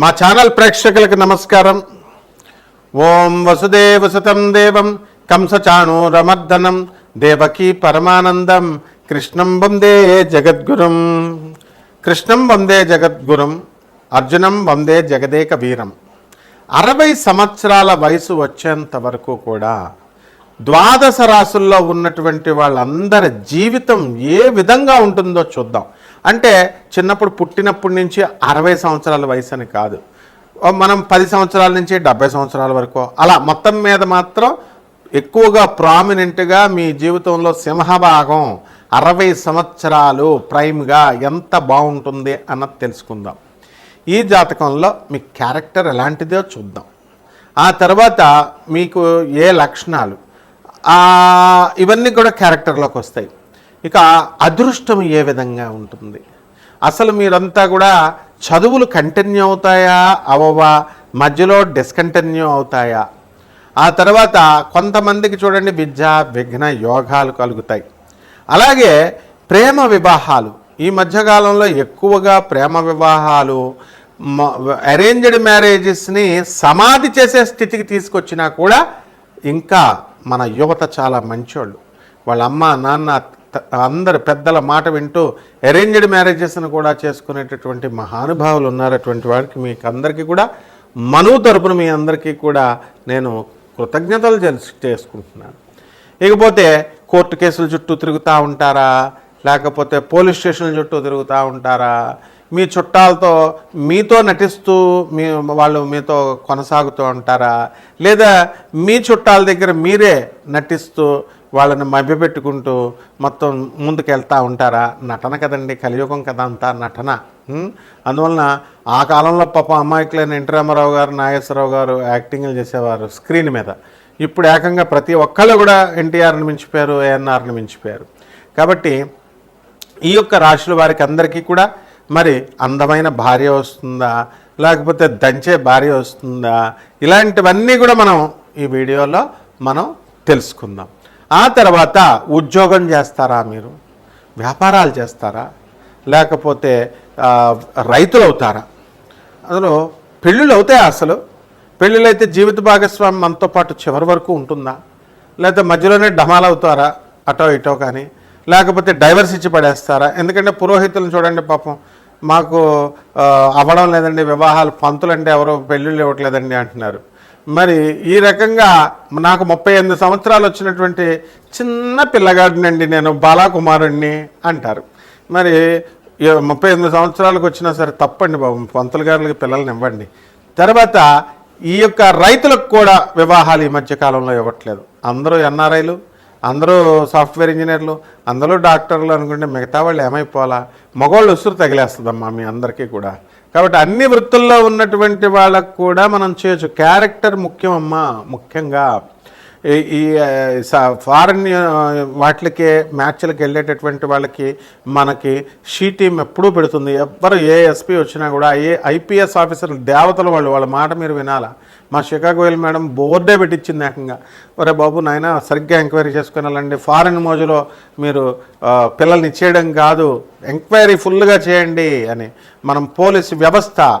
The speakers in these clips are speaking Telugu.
మా ఛానల్ ప్రేక్షకులకు నమస్కారం. ఓం వసుదేవసుతం దేవం కంసచాణూరమర్దనం దేవకీ పరమానందం కృష్ణం వందే జగద్గురుం. కృష్ణం వందే జగద్గురుం అర్జునం వందే జగదేక వీరం అరవై సంవత్సరాల వయసు వచ్చేంత వరకు కూడా ద్వాదశ రాసుల్లో ఉన్నటువంటి వాళ్ళందరి జీవితం ఏ విధంగా ఉంటుందో చూద్దాం. అంటే చిన్నప్పుడు పుట్టినప్పటి నుంచి అరవై సంవత్సరాల వయసు అని కాదు. మనం పది సంవత్సరాల నుంచి డెబ్బై సంవత్సరాల వరకు. అలా మొత్తం మీద మాత్రం ఎక్కువగా ప్రామినెంట్గా మీ జీవితంలో సింహభాగం అరవై సంవత్సరాలు ప్రైమ్గా ఎంత బాగుంటుంది అన్నది తెలుసుకుందాం. ఈ జాతకంలో మీ క్యారెక్టర్ ఎలాంటిదో చూద్దాం. ఆ తర్వాత మీకు ఏ లక్షణాలు? ఇవన్నీ కూడా క్యారెక్టర్లోకి వస్తాయి. ఇక అదృష్టం ఏ విధంగా ఉంటుంది? అసలు మీరంతా కూడా చదువులు కంటిన్యూ అవుతాయా? అవవా మధ్యలో డిస్కంటిన్యూ అవుతాయా? ఆ తర్వాత కొంతమందికి చూడండి విద్య విఘ్న యోగాలు కలుగుతాయి. అలాగే ప్రేమ వివాహాలు. ఈ మధ్యకాలంలో ఎక్కువగా ప్రేమ వివాహాలు అరేంజ్డ్ మ్యారేజెస్ని సమాధి చేసే స్థితికి తీసుకొచ్చినా కూడా ఇంకా మన యువత చాలా మంచోళ్ళు. వాళ్ళ అమ్మ నాన్న అందరు పెద్దల మాట వింటూ అరేంజ్డ్ మ్యారేజెస్ను కూడా చేసుకునేటటువంటి మహానుభావులు ఉన్నారు. అటువంటి వారికి మీకు అందరికీ కూడా మనువు తరపున మీ అందరికీ కూడా నేను కృతజ్ఞతలు తెలుసు చేసుకుంటున్నాను. ఇకపోతే కోర్టు కేసుల చుట్టూ తిరుగుతూ ఉంటారా? లేకపోతే పోలీస్ స్టేషన్ల చుట్టూ తిరుగుతూ ఉంటారా? మీ చుట్టాలతో మీతో నటిస్తూ మీ వాళ్ళు మీతో కొనసాగుతూ ఉంటారా? లేదా మీ చుట్టాల దగ్గర మీరే నటిస్తూ వాళ్ళని మభ్యపెట్టుకుంటూ మొత్తం ముందుకెళ్తూ ఉంటారా? నటన కదండి కలియుగం కదా అంతా నటన. అందువలన ఆ కాలంలో పాప అమాయకులైన ఎన్టీ రామారావు గారు నాగేశ్వరరావు గారు యాక్టింగ్లు చేసేవారు స్క్రీన్ మీద. ఇప్పుడు ఏకంగా ప్రతి ఒక్కళ్ళు కూడా ఎన్టీఆర్ని మించిపోయారు ఏఎన్ఆర్ని మించిపోయారు. కాబట్టి ఈ యొక్క రాశుల వారికి అందరికీ కూడా మరి అందమైన భార్య వస్తుందా? లేకపోతే దంచే భార్య వస్తుందా? ఇలాంటివన్నీ కూడా మనం ఈ వీడియోలో మనం తెలుసుకుందాం. ఆ తర్వాత ఉద్యోగం చేస్తారా మీరు? వ్యాపారాలు చేస్తారా? లేకపోతే రైతులు అవుతారా అందులో పెళ్ళిళ్ళు అవుతాయి అసలు? పెళ్ళిళ్ళు అయితే జీవిత భాగస్వామి మనతో పాటు చివరి వరకు ఉంటుందా? లేకపోతే మధ్యలోనే డమాల్ అవుతారా అటో ఇటో కానీ? లేకపోతే డైవర్స్ ఇచ్చి పడేస్తారా? ఎందుకంటే పురోహితులను చూడండి పాపం మాకు అవ్వడం లేదండి వివాహాలు పంతులు అంటే ఎవరో పెళ్ళిళ్ళు ఇవ్వట్లేదండి అంటున్నారు. మరి ఈ రకంగా నాకు ముప్పై ఎనిమిది సంవత్సరాలు వచ్చినటువంటి చిన్న పిల్లగాడినండి నేను బాలాకుమారుణ్ణి అంటారు. మరి ముప్పై ఎనిమిది సంవత్సరాలకు వచ్చినా సరే తప్పండి బాబు పంతులు గారులకి పిల్లల్ని ఇవ్వండి. తర్వాత ఈ యొక్క రైతులకు కూడా వివాహాలు ఈ మధ్యకాలంలో ఇవ్వట్లేదు. అందరూ ఎన్ఆర్ఐలు అందరూ సాఫ్ట్వేర్ ఇంజనీర్లు అందరూ డాక్టర్లు అనుకుంటే మిగతా వాళ్ళు ఏమైపోవాలా? మగవాళ్ళు ఉసురు తగిలేస్తుందమ్మా మీ అందరికీ కూడా. కాబట్టి అన్ని వృత్తుల్లో ఉన్నటువంటి వాళ్ళకు కూడా మనం చేయొచ్చు. క్యారెక్టర్ ముఖ్యమమ్మా ముఖ్యంగా ఈ- ఈ ఫారెన్ వాటికి మ్యాచ్లకు వెళ్ళేటటువంటి వాళ్ళకి మనకి షీ టీం ఎప్పుడూ పెడుతుంది. ఎవ్వరు ఏ ఎస్పీ వచ్చినా కూడా ఏ ఐపీఎస్ ఆఫీసర్లు దేవతలు వాళ్ళు వాళ్ళ మాట మీరు వినాలా? మా షికాగో మేడం బోర్డే పెట్టించింది ఏకంగా. ఒరే బాబు నాయన సరిగ్గా ఎంక్వైరీ చేసుకుని వెళ్ళండి ఫారెన్ మోజులో మీరు పిల్లల్ని ఇచ్చేయడం కాదు. ఎంక్వైరీ ఫుల్గా చేయండి అని. మనం పోలీస్ వ్యవస్థ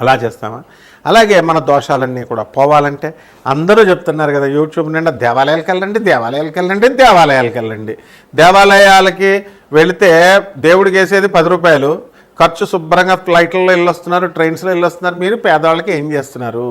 అలా చేస్తామా? అలాగే మన దోషాలన్నీ కూడా పోవాలంటే అందరూ చెప్తున్నారు కదా యూట్యూబ్ నిండా దేవాలయాలకు వెళ్ళండి దేవాలయాలకు వెళ్ళండి దేవాలయాలకు వెళ్ళండి. దేవాలయాలకి వెళితే దేవుడికి వేసేది పది రూపాయలు ఖర్చు శుభ్రంగా ఫ్లైట్లలో వెళ్ళొస్తున్నారు ట్రైన్స్లో వెళ్ళొస్తున్నారు మీరు పేదవాళ్ళకి ఏం చేస్తున్నారు?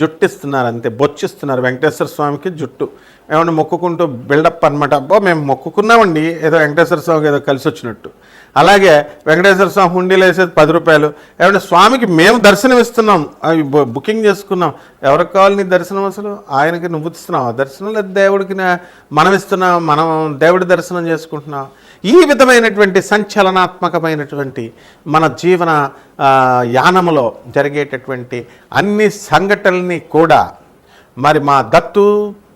జుట్టు ఇస్తున్నారు అంతే బొచ్చిస్తున్నారు. వెంకటేశ్వర స్వామికి జుట్టు. ఏమన్నా మొక్కుకుంటూ బిల్డప్ అనమాట అబ్బో మేము మొక్కుకున్నామండి ఏదో వెంకటేశ్వర స్వామికి ఏదో కలిసి వచ్చినట్టు అలాగే వెంకటేశ్వర స్వామి హుండీలో వేసేది పది రూపాయలు. ఏమంటే స్వామికి మేము దర్శనం ఇస్తున్నాం అవి బుకింగ్ చేసుకున్నాం. ఎవరికి కావాలి నీ దర్శనం అసలు? ఆయనకి నువ్వు ఇస్తున్నావు. దర్శనం లేదు దేవుడికి మనం ఇస్తున్నాం మనం దేవుడి దర్శనం చేసుకుంటున్నాం. ఈ విధమైనటువంటి సంచలనాత్మకమైనటువంటి మన జీవన యానములో జరిగేటటువంటి అన్ని సంఘటనల్ని కూడా మరి మా దత్తు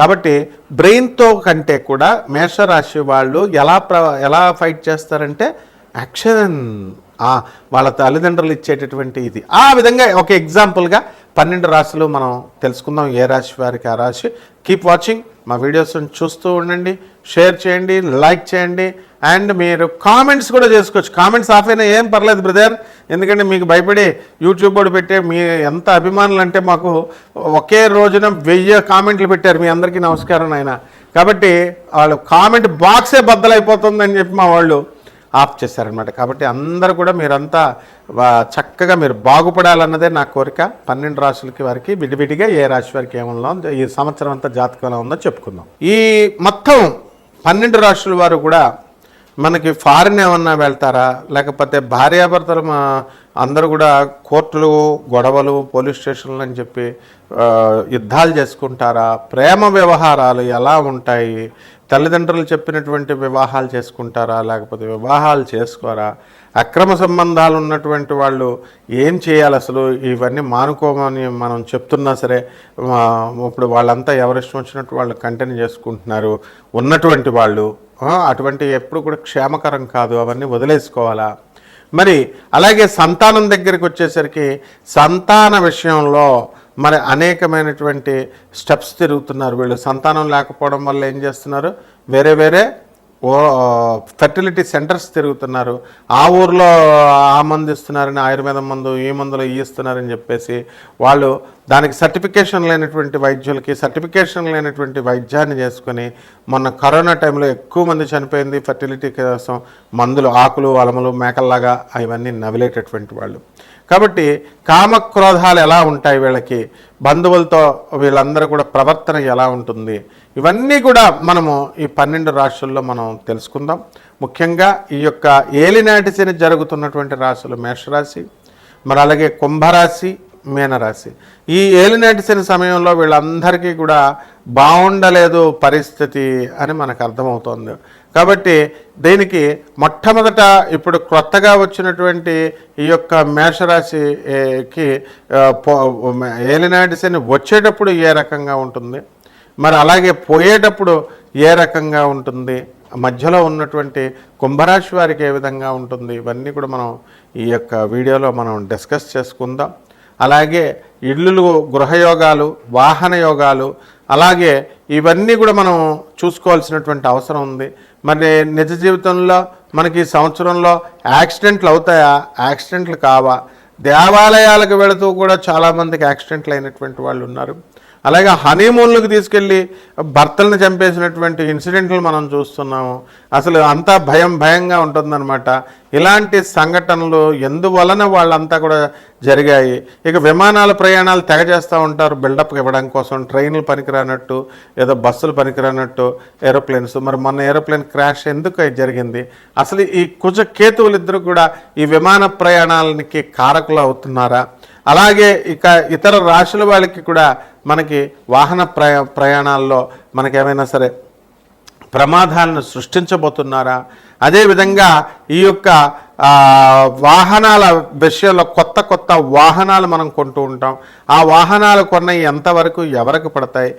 కాబట్టి బ్రెయిన్తో కంటే కూడా మేషరాశి వాళ్ళు ఎలా ప్ర ఎలా ఫైట్ చేస్తారంటే యాక్షన్ వాళ్ళ తల్లిదండ్రులు ఇచ్చేటటువంటి ఇది. ఆ విధంగా ఒక ఎగ్జాంపుల్గా పన్నెండు రాశులు మనం తెలుసుకుందాం. ఏ రాశి వారికి ఆ రాశి? కీప్ వాచింగ్ మా వీడియోస్ని చూస్తూ ఉండండి షేర్ చేయండి లైక్ చేయండి అండ్ మీరు కామెంట్స్ కూడా చేసుకోవచ్చు. కామెంట్స్ ఆఫ్ అయినా ఏం పర్లేదు బ్రదర్ ఎందుకంటే మీకు భయపడి యూట్యూబ్ కూడా పెట్టే మీ ఎంత అభిమానులు అంటే మాకు ఒకే రోజున వెయ్యి కామెంట్లు పెట్టారు. మీ అందరికీ నమస్కారం ఆయన కాబట్టి వాళ్ళు కామెంట్ బాక్సే బద్దలైపోతుందని చెప్పి మా వాళ్ళు ఆఫ్ చేశారనమాట కాబట్టి అందరూ కూడా మీరంతా చక్కగా మీరు బాగుపడాలన్నదే నా కోరిక. పన్నెండు రాశులకి వారికి విడివిడిగా ఏ రాశి వారికి ఏముందో ఈ సంవత్సరం అంతా జాతకం ఎలా ఉందో చెప్పుకుందాం. ఈ మొత్తం పన్నెండు రాశుల వారు కూడా మనకి ఫారిన్ ఏమన్నా వెళ్తారా? లేకపోతే భార్యాభర్తలు మా అందరూ కూడా కోర్టులు గొడవలు పోలీస్ స్టేషన్లు అని చెప్పి యుద్ధాలు చేసుకుంటారా? ప్రేమ వ్యవహారాలు ఎలా ఉంటాయి? తల్లిదండ్రులు చెప్పినటువంటి వివాహాలు చేసుకుంటారా లేకపోతే వివాహాలు చేసుకోరా అక్రమ సంబంధాలు ఉన్నటువంటి వాళ్ళు ఏం చేయాలి అసలు? ఇవన్నీ మానుకోమని మనం చెప్తున్నా సరే ఇప్పుడు వాళ్ళంతా ఎవరిష్టం వచ్చినట్టు వాళ్ళు కంటిన్యూ చేసుకుంటున్నారు. ఉన్నటువంటి వాళ్ళు అటువంటి ఎప్పుడు కూడా క్షేమకరం కాదు అవన్నీ వదిలేసుకోవాలా? మరి అలాగే సంతానం దగ్గరికి వచ్చేసరికి సంతాన విషయంలో మరి అనేకమైనటువంటి స్టెప్స్ తిరుగుతున్నారు. వీళ్ళు సంతానం లేకపోవడం వల్ల ఏం చేస్తున్నారు? వేరే వేరే ఓ ఫెర్టిలిటీ సెంటర్స్ తిరుగుతున్నారు. ఆ ఊర్లో ఆ మందు ఇస్తున్నారని ఆయుర్వేదం మందు ఈ మందులు ఈ ఇస్తున్నారని చెప్పేసి వాళ్ళు దానికి సర్టిఫికేషన్ లేనటువంటి వైద్యులకి సర్టిఫికేషన్ లేనటువంటి వైద్యాన్ని చేసుకొని మొన్న కరోనా టైంలో ఎక్కువ మంది చనిపోయింది ఫెర్టిలిటీ కోసం మందులు ఆకులు అలములు మేకల్లాగా అవన్నీ నవిలేటటువంటి వాళ్ళు. కాబట్టి కామక్రోధాలు ఎలా ఉంటాయి వీళ్ళకి? బంధువులతో వీళ్ళందరూ కూడా ప్రవర్తన ఎలా ఉంటుంది? ఇవన్నీ కూడా మనము ఈ పన్నెండు రాశుల్లో మనం తెలుసుకుందాం. ముఖ్యంగా ఈ యొక్క ఏలినాటి శని జరుగుతున్నటువంటి రాశులు మేషరాశి మరి అలాగే కుంభరాశి మీనరాశి. ఈ ఏలినాటి శని సమయంలో వీళ్ళందరికీ కూడా బాగుండలేదు పరిస్థితి అని మనకు అర్థమవుతోంది. కాబట్టి దీనికి మొట్టమొదట ఇప్పుడు కొత్తగా వచ్చినటువంటి ఈ యొక్క మేషరాశికి పో- ఏలినాటి శని వచ్చేటప్పుడు ఏ రకంగా ఉంటుంది? మరి అలాగే పోయేటప్పుడు ఏ రకంగా ఉంటుంది? మధ్యలో ఉన్నటువంటి కుంభరాశి వారికి ఏ విధంగా ఉంటుంది? ఇవన్నీ కూడా మనం ఈ యొక్క వీడియోలో మనం డిస్కస్ చేసుకుందాం. అలాగే ఇళ్ళు గృహయోగాలు వాహన యోగాలు అలాగే ఇవన్నీ కూడా మనం చూసుకోవాల్సినటువంటి అవసరం ఉంది. మరి నిజ జీవితంలో మనకి సంవత్సరంలో యాక్సిడెంట్లు అవుతాయా? యాక్సిడెంట్లు కావా? దేవాలయాలకు వెళుతూ కూడా చాలామందికి యాక్సిడెంట్లు అయినటువంటి వాళ్ళు ఉన్నారు. అలాగే హనీమూన్లకు తీసుకెళ్ళి భర్తలను చంపేసినటువంటి ఇన్సిడెంట్లు మనం చూస్తున్నాము. అసలు అంతా భయం భయంగా ఉంటుందన్నమాట. ఇలాంటి సంఘటనలు ఎందువలన వాళ్ళంతా కూడా జరిగాయి? ఇక విమానాల ప్రయాణాలు తెగ చేస్తూ ఉంటారు. బిల్డప్ ఇవ్వడం కోసం ట్రైన్లు పనికిరానట్టు ఏదో బస్సులు పనికిరానట్టు ఏరోప్లేన్స్. మరి మొన్న ఏరోప్లేన్ క్రాష్ ఎందుకు జరిగింది? అసలు ఈ కుజ కేతువులు ఇద్దరు కూడా ఈ విమాన ప్రయాణాలకి కారకులు అవుతున్నారా? అలాగే ఇక ఇతర రాశుల వాళ్ళకి కూడా మనకి వాహన ప్రయా ప్రయాణాల్లో మనకేమైనా సరే ప్రమాదాలను సృష్టించబోతున్నారా? అదేవిధంగా ఈ యొక్క వాహనాల విషయంలో కొత్త కొత్త వాహనాలు మనం కొంటూ ఉంటాం. ఆ వాహనాలు కొన్నవి ఎంతవరకు ఎవరికి పడతాయి?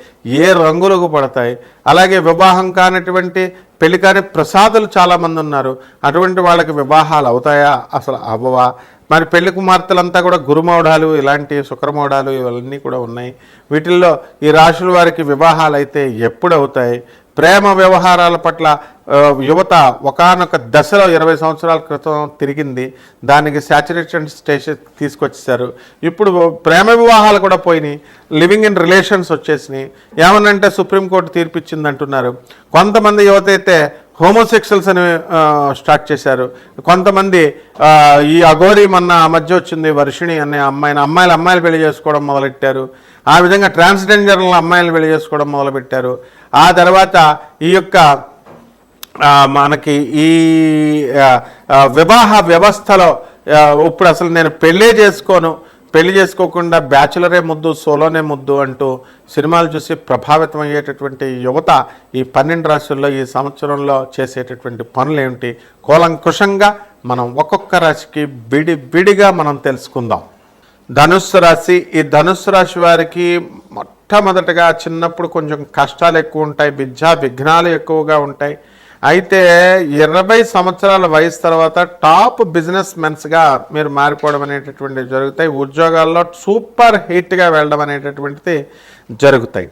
ఏ రంగులకు పడతాయి? అలాగే వివాహం కానటువంటి పెళ్ళి కాని ప్రసాదులు చాలామంది ఉన్నారు. అటువంటి వాళ్ళకి వివాహాలు అవుతాయా? అసలు అవ్వవా? మరి పెళ్ళి కుమార్తెలంతా కూడా గురుమౌఢాలు ఇలాంటి శుక్రమౌఢాలు ఇవన్నీ కూడా ఉన్నాయి. వీటిల్లో ఈ రాశుల వారికి వివాహాలు అయితే ఎప్పుడు అవుతాయి ప్రేమ వ్యవహారాల పట్ల యువత ఒకానొక దశలో ఇరవై సంవత్సరాల క్రితం తిరిగింది. దానికి శాచురేషన్ స్టేషన్ తీసుకొచ్చేసారు ఇప్పుడు ప్రేమ వివాహాలు కూడా పోయినాయి. లివింగ్ ఇన్ రిలేషన్స్ వచ్చేసినాయి. ఏమనంటే సుప్రీంకోర్టు తీర్పిచ్చింది అంటున్నారు కొంతమంది యువత అయితే హోమోసెక్షువల్స్ అని స్టార్ట్ చేశారు. కొంతమంది ఈ అఘోరి మొన్న ఆ మధ్య వచ్చింది వర్షిణి అనే అమ్మాయిని అమ్మాయిలు అమ్మాయిలు పెళ్ళి చేసుకోవడం మొదలెట్టారు. ఆ విధంగా ట్రాన్స్జెండర్ల అమ్మాయిలు పెళ్ళి చేసుకోవడం మొదలుపెట్టారు. ఆ తర్వాత ఈ యొక్క మనకి ఈ వివాహ వ్యవస్థలో ఇప్పుడు అసలు నేను పెళ్ళే చేసుకోను. పెళ్ళి చేసుకోకుండా బ్యాచులరే ముద్దు సోలోనే ముద్దు అంటూ సినిమాలు చూసి ప్రభావితం అయ్యేటటువంటి యువత ఈ పన్నెండు రాశుల్లో ఈ సంవత్సరంలో చేసేటటువంటి పనులు ఏమిటి కూలంకుషంగా మనం ఒక్కొక్క రాశికి విడి విడిగా మనం తెలుసుకుందాం. ధనుస్సు రాశి ఈ ధనుస్సు రాశి వారికి మొట్టమొదటగా చిన్నప్పుడు కొంచెం కష్టాలు ఎక్కువ ఉంటాయి విద్యా విఘ్నాలు ఎక్కువగా ఉంటాయి. అయితే ఇరవై సంవత్సరాల వయసు తర్వాత టాప్ బిజినెస్ మెన్స్గా మీరు మారిపోవడం అనేటటువంటివి జరుగుతాయి. ఉద్యోగాల్లో సూపర్ హిట్గా వెళ్ళడం అనేటటువంటిది జరుగుతాయి.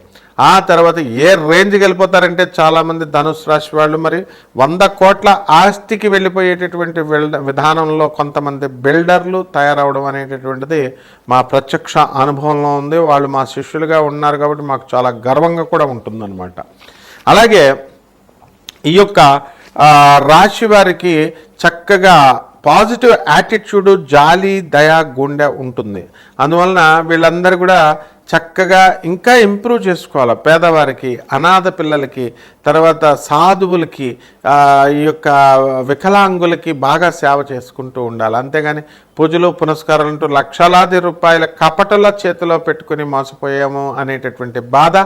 ఆ తర్వాత ఏ రేంజ్కి వెళ్ళిపోతారంటే చాలామంది ధనుసు రాశి వాళ్ళు మరి వంద కోట్ల ఆస్తికి వెళ్ళిపోయేటటువంటి విధానంలో కొంతమంది బిల్డర్లు తయారవడం అనేటటువంటిది మా ప్రత్యక్ష అనుభవంలో ఉంది. వాళ్ళు మా శిష్యులుగా ఉన్నారు కాబట్టి మాకు చాలా గర్వంగా కూడా ఉంటుందన్నమాట. అలాగే ఈ యొక్క రాశి వారికి చక్కగా పాజిటివ్ యాటిట్యూడ్ జాలి దయా గుండె ఉంటుంది. అందువలన వీళ్ళందరూ కూడా చక్కగా ఇంకా ఇంప్రూవ్ చేసుకోవాలి. పేదవారికి అనాథ పిల్లలకి తర్వాత సాధువులకి ఈ యొక్క వికలాంగులకి బాగా సేవ చేసుకుంటూ ఉండాలి. అంతేగాని పూజలు పునస్కారాలు అంటూ లక్షలాది రూపాయల కపటల చేతిలో పెట్టుకుని మోసపోయాము అనేటటువంటి బాధ.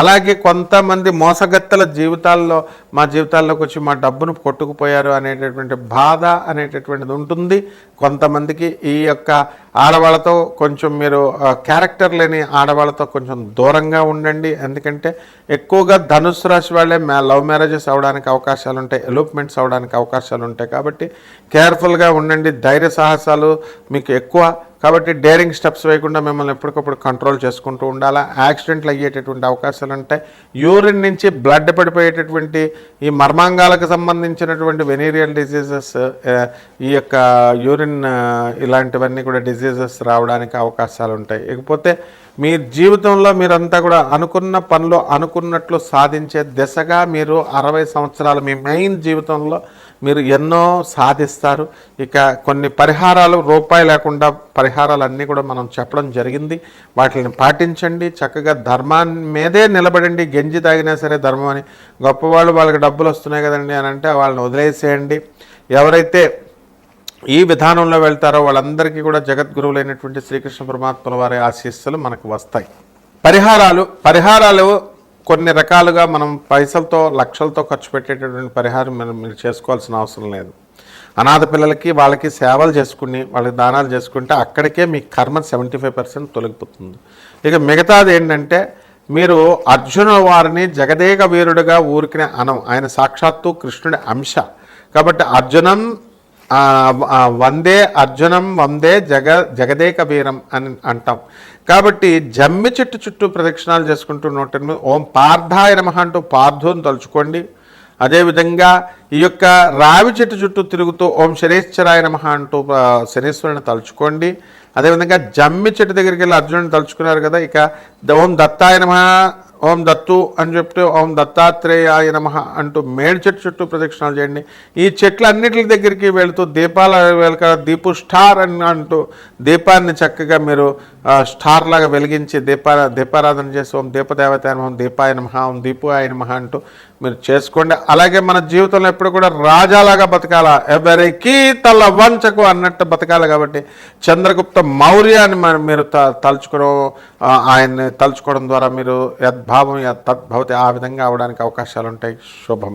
అలాగే కొంతమంది మోసగత్తల జీవితాల్లో మా జీవితాల్లోకి వచ్చి మా డబ్బును కొట్టుకుపోయారు అనేటటువంటి బాధ అనేటటువంటిది ఉంటుంది. కొంతమందికి ఈ యొక్క ఆడవాళ్ళతో కొంచెం మీరు క్యారెక్టర్ లేని ఆడవాళ్ళతో కొంచెం దూరంగా ఉండండి. ఎందుకంటే ఎక్కువగా ధనుసు రాశి వాళ్ళే మ్యా లవ్ మ్యారేజెస్ అవడానికి అవకాశాలు ఉంటాయి ఎలోప్మెంట్స్ అవడానికి అవకాశాలు ఉంటాయి కాబట్టి కేర్ఫుల్గా ఉండండి. ధైర్య సాహసాలు మీకు ఎక్కువ కాబట్టి డేరింగ్ స్టెప్స్ వేయకుండా మిమ్మల్ని ఎప్పటికప్పుడు కంట్రోల్ చేసుకుంటూ ఉండాలా? యాక్సిడెంట్లు అయ్యేటటువంటి అవకాశాలు ఉంటాయి యూరిన్ నుంచి బ్లడ్ పడిపోయేటటువంటి ఈ మర్మాంగాలకు సంబంధించినటువంటి వెనీరియల్ డిసీజెస్ ఈ యొక్క యూరిన్ ఇలాంటివన్నీ కూడా డిసీజెస్ రావడానికి అవకాశాలు ఉంటాయి. ఇకపోతే మీ జీవితంలో మీరంతా కూడా అనుకున్న పనులు అనుకున్నట్లు సాధించే దిశగా మీరు అరవై సంవత్సరాలు మీ మెయిన్ జీవితంలో మీరు ఎన్నో సాధిస్తారు. ఇక కొన్ని పరిహారాలు రూపాయి లేకుండా పరిహారాలు అన్నీ కూడా మనం చెప్పడం జరిగింది. వాటిని పాటించండి. చక్కగా ధర్మాన్ని మీదే నిలబడండి. గెంజి తాగినా సరే ధర్మం అని. గొప్పవాళ్ళు వాళ్ళకి డబ్బులు వస్తున్నాయి కదండి అని అంటే వాళ్ళని వదిలేసేయండి. ఎవరైతే ఈ విధానంలో వెళ్తారో వాళ్ళందరికీ కూడా జగద్గురువులైనటువంటి శ్రీకృష్ణ పరమాత్మల వారి ఆశీస్సులు మనకు వస్తాయి. పరిహారాలు పరిహారాలు కొన్ని రకాలుగా మనం పైసలతో లక్షలతో ఖర్చు పెట్టేటటువంటి పరిహారం మనం మీరు చేసుకోవాల్సిన అవసరం లేదు. అనాథ పిల్లలకి వాళ్ళకి సేవలు చేసుకుని వాళ్ళకి దానాలు చేసుకుంటే అక్కడికే మీ కర్మ సెవెంటీ ఫైవ్ పర్సెంట్ తొలగిపోతుంది. ఇక మిగతాది ఏంటంటే మీరు అర్జున వారిని జగదేక వీరుడుగా ఊరికిన అనం. ఆయన సాక్షాత్తు కృష్ణుడి అంశ. కాబట్టి అర్జునం వందే అర్జునం వందే జగ జగదేక వీరం అని అంటాం. కాబట్టి జమ్మి చెట్టు చుట్టూ ప్రదక్షిణాలు చేసుకుంటూ నూట ఎనిమిది ఓం పార్థాయ నమ అంటూ పార్థుని తలుచుకోండి. అదేవిధంగా ఈ యొక్క రావి చెట్టు చుట్టూ తిరుగుతూ ఓం శనేశ్వరాయ నమ అంటూ ఆ, శనీశ్వరుని తలుచుకోండి. అదేవిధంగా జమ్మి చెట్టు దగ్గరికి వెళ్ళి అర్జునుని తలుచుకున్నారు కదా ఇక ద- ఓం దత్తాయ నమ ఓం దత్తు అని చెప్తే ఓం దత్తాత్రేయాయ నమ అంటూ మేడి చెట్టు చుట్టూ ప్రదక్షిణాలు చేయండి. ఈ చెట్ల అన్నిటి దగ్గరికి వెళుతూ దీపాల వెలక దీపు స్టార్ అని అంటూ దీపాన్ని చక్కగా మీరు స్టార్ లాగా వెలిగించి దీపా దీపారాధన చేసి ఓం దీపదేవత నమ దీపాయ నమ ఓం దీపాయ నమ అంటూ మీరు చేసుకోండి. అలాగే మన జీవితంలో ఎప్పుడు కూడా రాజాలాగా బతకాల? ఎవరికి తల వంచకు అన్నట్టు బతకాలి కాబట్టి చంద్రగుప్త మౌర్యాన్ని మీరు త- తలుచుకోవడం ఆయన్ని తలుచుకోవడం ద్వారా మీరు యద్భావం తద్భవతి ఆ విధంగా అవడానికి అవకాశాలు ఉంటాయి శుభమ